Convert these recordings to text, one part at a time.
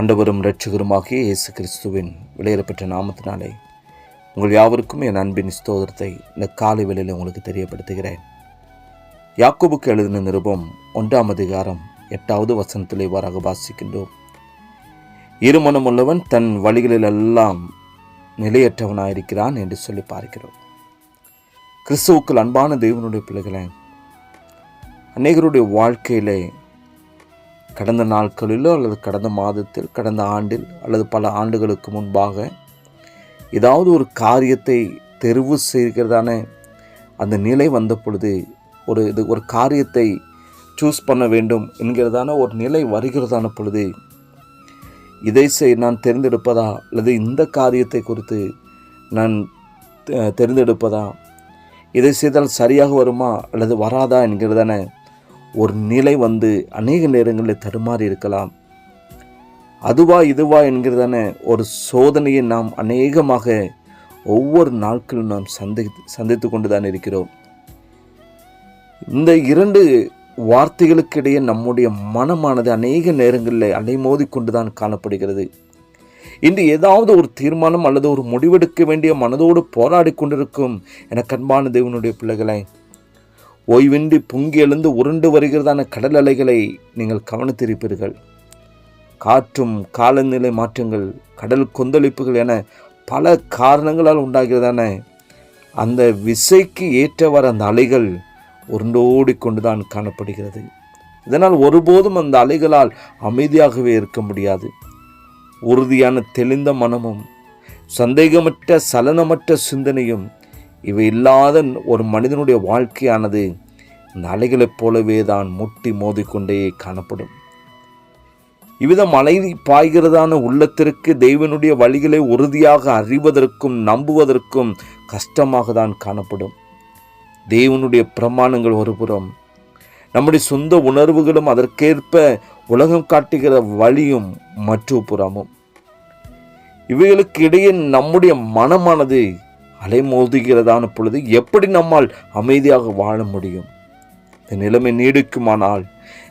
ஆண்டவரும் இரட்சகருமாகிய இயேசு கிறிஸ்துவின் விலையேறப்பெற்ற நாமத்தினாலே உங்கள் யாவருக்கும் என் அன்பின் ஸ்தோதரத்தை இந்த காலை வேளையில் உங்களுக்கு தெரியப்படுத்துகிறேன். யாக்கோபுக்கு எழுதின நிருபம் ஒன்றாம் அதிகாரம் எட்டாவது வசனத்தில் இவ்வாறாக வாசிக்கின்றோம். இருமனம் உள்ளவன் தன் வழிகளிலெல்லாம் நிலையற்றவனாயிருக்கிறான் என்று சொல்லி பார்க்கிறோம். கிறிஸ்துவுக்குள் அன்பான தெய்வனுடைய பிள்ளைகளே அநேகருடைய வாழ்க்கையிலே கடந்த நாட்களிலோ அல்லது கடந்த மாதத்தில் கடந்த ஆண்டில் அல்லது பல ஆண்டுகளுக்கு முன்பாக ஏதாவது ஒரு காரியத்தை தெரிவு செய்கிறதான அந்த நிலை வந்த பொழுது ஒரு இது ஒரு காரியத்தை சூஸ் பண்ண வேண்டும் என்கிறதான ஒரு நிலை வருகிறதான பொழுது இதை செய் நான் தேர்ந்தெடுப்பதா அல்லது இந்த காரியத்தை குறித்து நான் தேர்ந்தெடுப்பதா இதை செய்தால் சரியாக வருமா அல்லது வராதா என்கிறதான ஒரு நிலை வந்து அநேக நேரங்களில் தடுமாறி இருக்கலாம். அதுவா இதுவா என்கிறதான ஒரு சோதனையை நாம் அநேகமாக ஒவ்வொரு நாட்களும் நாம் சந்தி சந்தித்து கொண்டு தான் இருக்கிறோம். இந்த இரண்டு வார்த்தைகளுக்கிடையே நம்முடைய மனமானது அநேக நேரங்களில் அலைமோதி கொண்டு தான் காணப்படுகிறது. இன்று ஏதாவது ஒரு தீர்மானம் அல்லது ஒரு முடிவெடுக்க வேண்டிய மனதோடு போராடி கொண்டிருக்கும் என கண்பான தேவனுடைய பிள்ளைகளை ஓய்வின்றி பொங்கி எழுந்து உருண்டு வருகிறதான கடல் அலைகளை நீங்கள் கவனித்திருப்பீர்கள். காற்றும் காலநிலை மாற்றங்கள் கடல் கொந்தளிப்புகள் என பல காரணங்களால் உண்டாகிறதான அந்த விசைக்கு ஏற்றவாறு அந்த அலைகள் உருண்டோடி கொண்டுதான் காணப்படுகிறது. இதனால் ஒருபோதும் அந்த அலைகளால் அமைதியாகவே இருக்க முடியாது. உறுதியான தெளிந்த மனமும் சந்தேகமற்ற சலனமற்ற சிந்தனையும் இவை இல்லாத ஒரு மனிதனுடைய வாழ்க்கையானது இந்த அலைகளைப் போலவே தான் முட்டி மோதிக்கொண்டே காணப்படும். இவ்விதம் அலை பாய்கிறதான உள்ளத்திற்கு தெய்வனுடைய வழிகளை உறுதியாக அறிவதற்கும் நம்புவதற்கும் கஷ்டமாக தான் காணப்படும். தேவனுடைய பிரமாணங்கள் ஒருபுறம் நம்முடைய சொந்த உணர்வுகளும் அதற்கேற்ப உலகம் காட்டுகிற வழியும் மற்றொரு புறமும் இவைகளுக்கு இடையே நம்முடைய மனமானது அலைமோதுகிறதான பொழுது எப்படி நம்மால் அமைதியாக வாழ முடியும்? இந்த நிலைமை நீடிக்குமானால்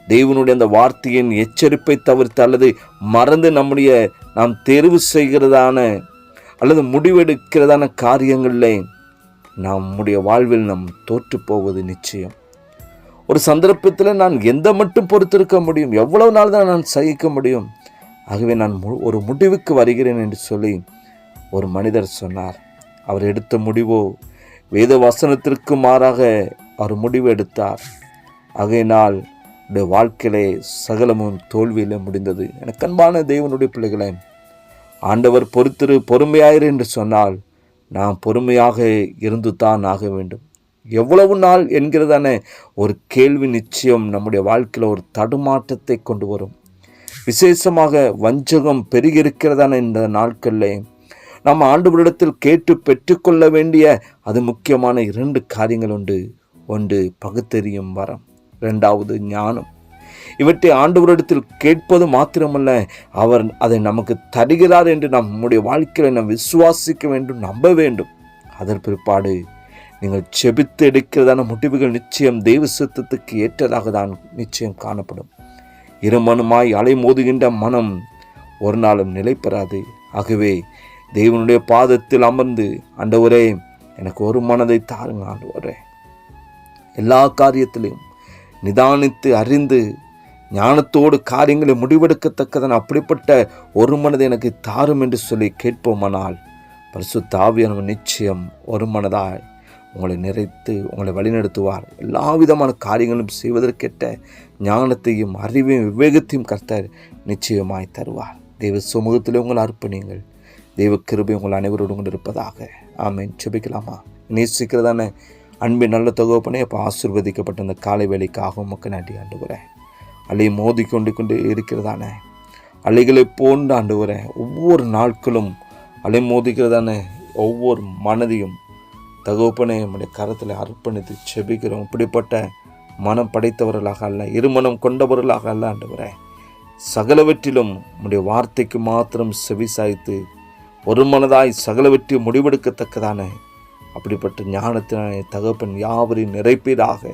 தெய்வனுடைய அந்த வார்த்தையின் எச்சரிப்பை தவிர்த்து அல்லது மறந்து நம்முடைய நாம் தேர்வு செய்கிறதான அல்லது முடிவெடுக்கிறதான காரியங்களில் நம்முடைய வாழ்வில் நாம் தோற்று போவது நிச்சயம். ஒரு சந்தர்ப்பத்தில் நான் எந்த மட்டும் பொறுத்திருக்க முடியும்? எவ்வளவு நாள் தான் நான் சகிக்க முடியும்? ஆகவே நான் மு- ஒரு முடிவுக்கு வருகிறேன் என்று சொல்லி ஒரு மனிதர் சொன்னார். அவர் எடுத்த முடிவோ? வேத வசனத்திற்கு மாறாக அவர் முடிவு எடுத்தார். ஆகையினால் உடைய வாழ்க்கையிலே சகலமும் தோல்வியில் முடிந்தது. எனக்கு அன்பான தேவனுடைய பிள்ளைகளே ஆண்டவர் பொறுத்திரு பொறுமையாயிரு என்று சொன்னால் நாம் பொறுமையாக இருந்து தான் ஆக வேண்டும். எவ்வளவு நாள் என்கிறதான ஒரு கேள்வி நிச்சயம் நம்முடைய வாழ்க்கையில் ஒரு தடுமாற்றத்தை கொண்டு வரும். விசேஷமாக வஞ்சகம் பெருகியிருக்கிறதான இந்த நாட்களில் நாம் ஆண்டவரிடத்தில் கேட்டு பெற்றுக்கொள்ள வேண்டிய அது முக்கியமான இரண்டு காரியங்கள் உண்டு. ஒன்று பகுத்தறியும் வரம். ரெண்டாவது ஞானம். இவற்றை ஆண்டவரிடத்தில் கேட்பது மாத்திரமல்ல அவர் அதை நமக்கு தருகிறார் என்று நம்முடைய வாழ்க்கையில் நாம் விசுவாசிக்க வேண்டும் நம்ப வேண்டும். அதன் பிற்பாடு நீங்கள் செபித்து எடுக்கிறதான முடிவுகள் நிச்சயம் தெய்வ சித்தத்துக்கு ஏற்றதாக தான் நிச்சயம் காணப்படும். இருமனுமாய் அலைமோதுகின்ற மனம் ஒரு நாளும் நிலை பெறாது ஆகவே தேவனுடைய பாதத்தில் அமர்ந்து ஆண்டவரே எனக்கு ஒரு மனதை தாருங்க ஆண்டவரே. எல்லா காரியத்திலையும் நிதானித்து அறிந்து ஞானத்தோடு காரியங்களை முடிவெடுக்கத்தக்கதன் அப்படிப்பட்ட ஒரு மனதை எனக்கு தாரும் என்று சொல்லி கேட்போமானால் பரிசு ஆவியானவர் நிச்சயம் ஒரு மனதாய் உங்களை நிறைத்து உங்களை வழிநடத்துவார். எல்லா விதமான காரியங்களும் செய்வதற்கேற்ற ஞானத்தையும் அறிவையும் விவேகத்தையும் கர்த்தர் நிச்சயமாய் தருவார். தெய்வ சமூகத்தில் உங்களை அர்ப்பணியுங்கள். தெய்வ கிருபை உங்கள் அனைவரோடு கொண்டு இருப்பதாக. ஆமேன். செபிக்கலாமா நேசிக்கிறதான அன்பின் நல்ல தொகுப்பனே அப்போ ஆசிர்வதிக்கப்பட்ட அந்த காலை வேலைக்காக உமக்கு நன்றி ஆண்டுகிறேன் அலை மோதி கொண்டு கொண்டு இருக்கிறதான அலைகளை போன்று ஆண்டுகிறேன் ஒவ்வொரு நாட்களும் அலை மோதிக்கிறதான ஒவ்வொரு மனதையும் தகவப்பனை நம்முடைய கரத்தில் அர்ப்பணித்து செபிக்கிறோம் இப்படிப்பட்ட மனம் படைத்தவர்களாக அல்ல இருமனம் கொண்டவர்களாக அல்ல ஆண்டவரே சகலவற்றிலும் நம்முடைய வார்த்தைக்கு மாத்திரம் செவி சாய்த்து ஒரு மனதாய் சகலவற்றை முடிவெடுக்கத்தக்கதான? அப்படிப்பட்ட ஞானத்தினாலே தகப்பன் யாவரையும் நிறைப்பீராக?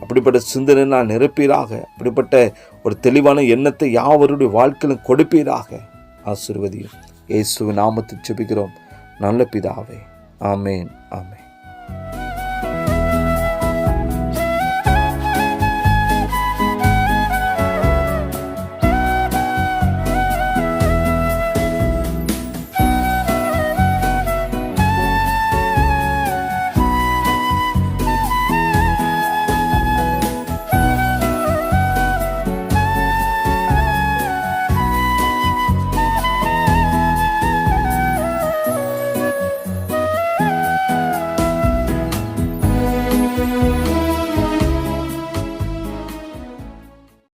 அப்படிப்பட்ட சிந்தனை நான் நிரப்பீராக அப்படிப்பட்ட ஒரு தெளிவான எண்ணத்தை யாவருடைய வாழ்க்கையிலும் கொடுப்பீராக? ஆசிர்வதியும். இயேசுவின் நாமத்தில் செபிக்கிறோம் நல்ல பிதாவே. ஆமேன். ஆமேன்.